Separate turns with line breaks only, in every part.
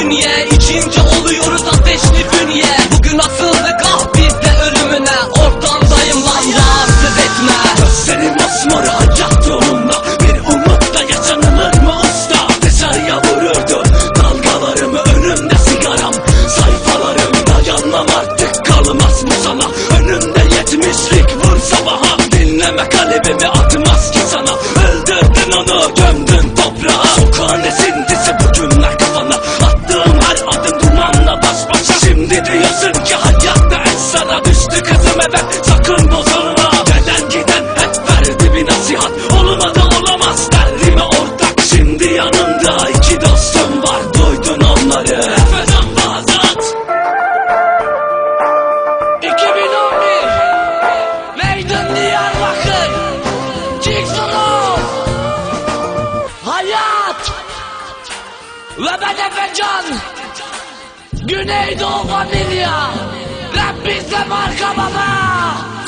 bünye İçince oluyoruz ateşli bünye Bugün asıldık ah biz de ölümüne. Ortamdayım lan rahatsız etme.
Gözlerim asmarı hayat yolunda Bir umut da yaşanılır mı usta? Dışarıya vururdu dalgalarımı. Önümde sigaram sayfalarım Dayanmam artık kalmaz bu sana. Önümde yetmişlik vur sabaha. Dinleme kalbimi atmaz ki sana. Öldürdün onu evet sakın bozulma. Gelen giden hep verdi bir nasihat. Olmadı olamaz. Derdi mi ortak. Şimdi yanımda iki dostum var. Duydun onları. Efeden Bağdat
2011
Meydan
Diyarbakır.
Kingston
Hayat.
Ve ben
Efecan.
Güneydoğu
Familya Bizde marka baba.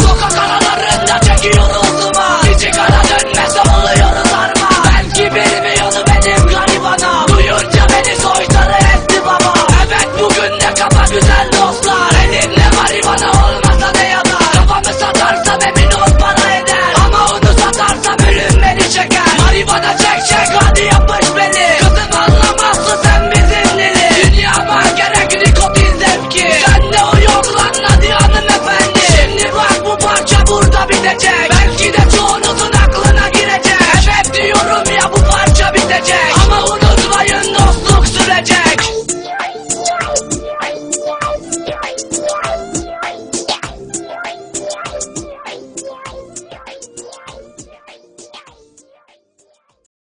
Sokak aralarında çekiyor uzuma İçi kara dönmez oluyoruz arma. Ben ki bilmiyordu benim garibana. Duyunca beni soytarı etti baba. Evet bugün de kafa güzel dostlar. Elimle garibana olmasa ne yazar Kafamı satarsa emin ol Jack.